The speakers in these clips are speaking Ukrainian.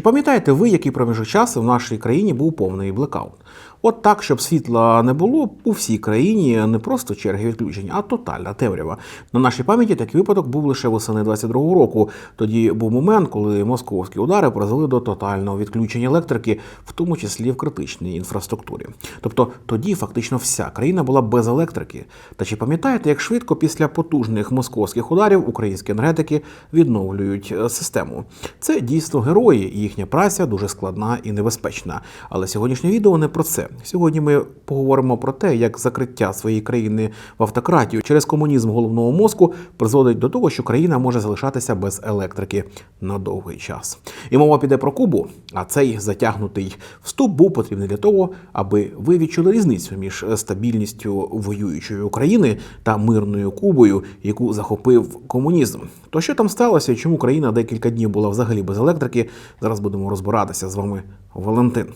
Чи пам'ятаєте ви, який проміжок часу в нашій країні був повний блекаут? От так, щоб світла не було у всій країні не просто черги відключень, а тотальна темрява. На нашій пам'яті такий випадок був лише восени 22-го року. Тоді був момент, коли московські удари призвели до тотального відключення електрики, в тому числі в критичній інфраструктурі. Тобто тоді фактично вся країна була без електрики. Та чи пам'ятаєте, як швидко після потужних московських ударів українські енергетики відновлюють е, систему? Це дійсно герої, і їхня праця дуже складна і небезпечна. Але сьогоднішнє відео не про це. Сьогодні ми поговоримо про те, як закриття своєї країни в автократію через комунізм головного мозку призводить до того, що країна може залишатися без електрики на довгий час. І мова піде про Кубу, а цей затягнутий вступ був потрібний для того, аби ви відчули різницю між стабільністю воюючої України та мирною Кубою, яку захопив комунізм. То що там сталося чому країна декілька днів була взагалі без електрики? Зараз будемо розбиратися з вами, Валентин.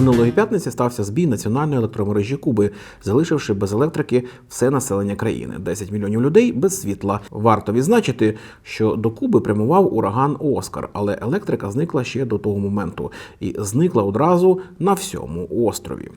Минулої п'ятниці стався збій національної електромережі Куби, залишивши без електрики все населення країни 10 мільйонів людей без світла. Варто відзначити, що до Куби прямував ураган Оскар, але електрика зникла ще до того моменту і зникла одразу на всьому острові.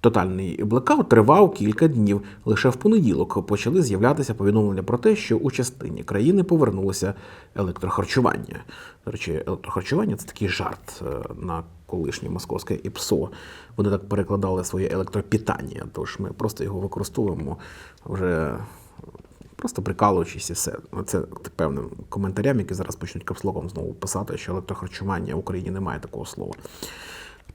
Тотальний блекаут тривав кілька днів. Лише в понеділок почали з'являтися повідомлення про те, що у частині країни повернулося електрохарчування. До речі, електрохарчування це такий жарт е, на колишнє московське ІПСО. Вони так перекладали своє електропітання, тож ми просто його використовуємо вже. Просто прикалуючись і все. Це певним коментарям, які зараз почнуть капслоком знову писати, що електрохарчування в Україні немає такого слова.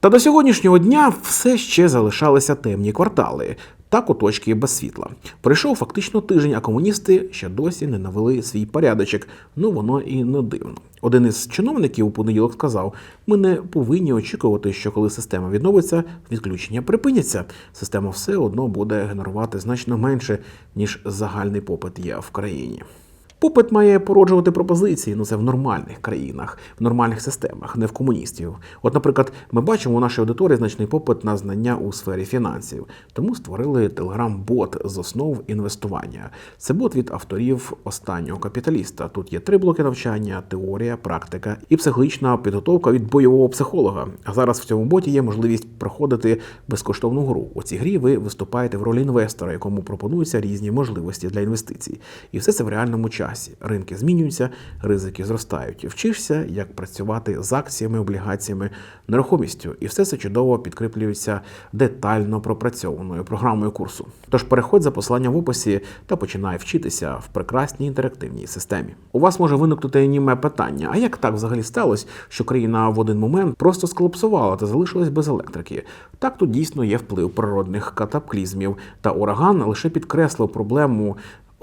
Та до сьогоднішнього дня все ще залишалися темні квартали та куточки без світла. Прийшов фактично тиждень, а комуністи ще досі не навели свій порядочок. Ну воно і не дивно. Один із чиновників у понеділок сказав: ми не повинні очікувати, що коли система відновиться, відключення припиняться. Система все одно буде генерувати значно менше, ніж загальний попит є в країні. Попит має породжувати пропозиції, ну це в нормальних країнах, в нормальних системах, не в комуністів. От, наприклад, ми бачимо у нашій аудиторії значний попит на знання у сфері фінансів, тому створили телеграм-бот з основ інвестування. Це бот від авторів останнього капіталіста. Тут є три блоки навчання, теорія, практика і психологічна підготовка від бойового психолога. А зараз в цьому боті є можливість проходити безкоштовну гру. У цій грі ви виступаєте в ролі інвестора, якому пропонуються різні можливості для інвестицій. І все це в реальному часі. Ринки змінюються, ризики зростають. Вчишся, як працювати з акціями, облігаціями, нерухомістю, і все це чудово підкріплюється детально пропрацьованою програмою курсу. Тож переходь за посиланням в описі та починай вчитися в прекрасній інтерактивній системі. У вас може виникнути німе питання: а як так взагалі сталося, що країна в один момент просто сколапсувала та залишилась без електрики? Так тут дійсно є вплив природних катаклізмів, та ураган лише підкреслив проблему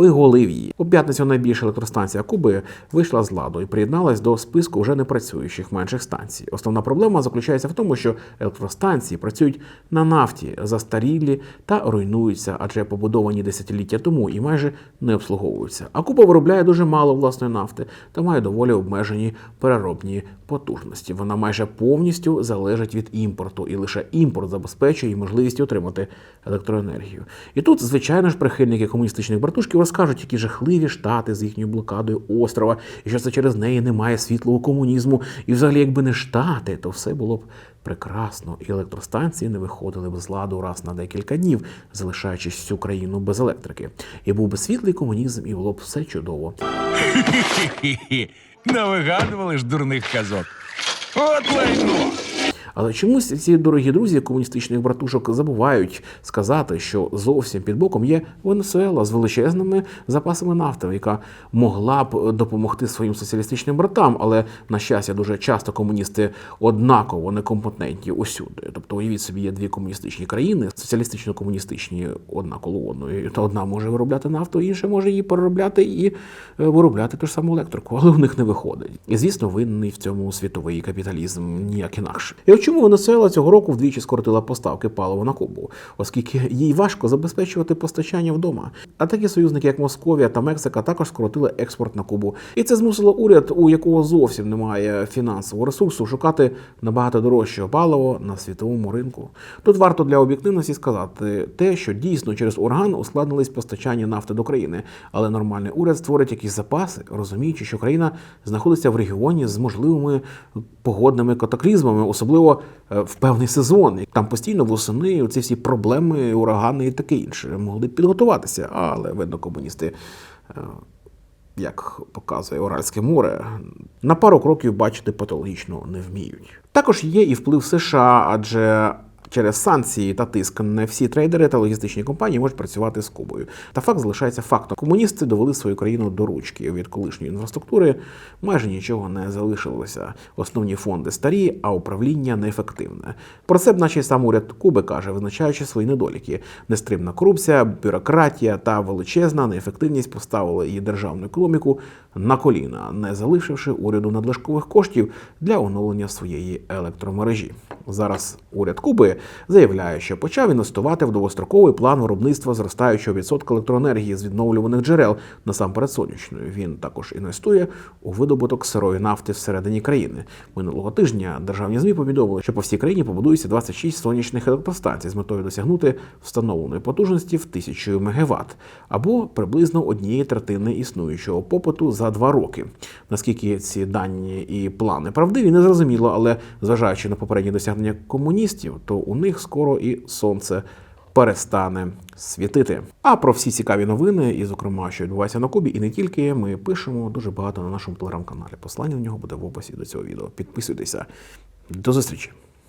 оголив її. У п'ятницю найбільша електростанція Куби вийшла з ладу і приєдналась до списку вже не працюючих менших станцій. Основна проблема заключається в тому, що електростанції працюють на нафті, застарілі та руйнуються, адже побудовані десятиліття тому і майже не обслуговуються. А Куба виробляє дуже мало власної нафти та має доволі обмежені переробні потужності. Вона майже повністю залежить від імпорту, і лише імпорт забезпечує їй можливість отримати електроенергію. І тут, звичайно ж, прихильники комуністичних братушків розкажуть, які жахливі штати з їхньою блокадою острова, і що це через неї немає світлого комунізму. І взагалі, якби не штати, то все було б прекрасно. І електростанції не виходили б з ладу раз на декілька днів, залишаючись всю країну без електрики. І був би світлий комунізм, і було б все чудово. Навигадували ж дурних казок. От лайно! Але чомусь ці дорогі друзі комуністичних братушок забувають сказати, що зовсім під боком є Венесуела з величезними запасами нафти, яка могла б допомогти своїм соціалістичним братам, але на щастя, дуже часто комуністи однаково некомпетентні усюди. Тобто, уявіть собі, є дві комуністичні країни, соціалістично-комуністичні одна коло одної. Та одна може виробляти нафту, інша може її переробляти і е, виробляти ту ж саму електрику, але у них не виходить. І звісно, винний в цьому світовий капіталізм ніяк інакше. Чому Венесуела цього року вдвічі скоротила поставки палива на Кубу, оскільки їй важко забезпечувати постачання вдома. А такі союзники, як Московія та Мексика, також скоротили експорт на Кубу. І це змусило уряд, у якого зовсім немає фінансового ресурсу, шукати набагато дорожчого паливо на світовому ринку. Тут варто для об'єктивності сказати те, що дійсно через ураган ускладнились постачання нафти до країни, але нормальний уряд створить якісь запаси, розуміючи, що країна знаходиться в регіоні з можливими погодними катаклізмами, особливо е, в певний сезон. Там постійно восени ці всі проблеми, урагани і таке інше могли б підготуватися, але видно, комуністи. е, Як показує Уральське море, на пару кроків бачити патологічно не вміють. Також є і вплив США, адже через санкції та тиск не всі трейдери та логістичні компанії можуть працювати з Кубою. Та факт залишається фактом. Комуністи довели свою країну до ручки. Від колишньої інфраструктури майже нічого не залишилося. Основні фонди старі, а управління неефективне. Про це б наче сам уряд Куби каже, визначаючи свої недоліки: нестримна корупція, бюрократія та величезна неефективність поставили її державну економіку на коліна, не залишивши уряду надлишкових коштів для оновлення своєї електромережі. Зараз уряд Куби заявляє, що почав інвестувати в довгостроковий план виробництва зростаючого відсотка електроенергії з відновлюваних джерел, насамперед сонячної. Він також інвестує у видобуток сирої нафти всередині країни. Минулого тижня державні змі повідомили, що по всій країні побудується 26 сонячних електростанцій з метою досягнути встановленої потужності в 1000 МВт, або приблизно однієї третини існуючого попиту за два роки. Наскільки ці дані і плани правдиві, не зрозуміло, але зважаючи на попередні досягнення комуністів, то у них скоро і сонце перестане світити. А про всі цікаві новини, і зокрема, що відбувається на Кубі, і не тільки, ми пишемо дуже багато на нашому телеграм-каналі. Послання на нього буде в описі до цього відео. Підписуйтеся. До зустрічі!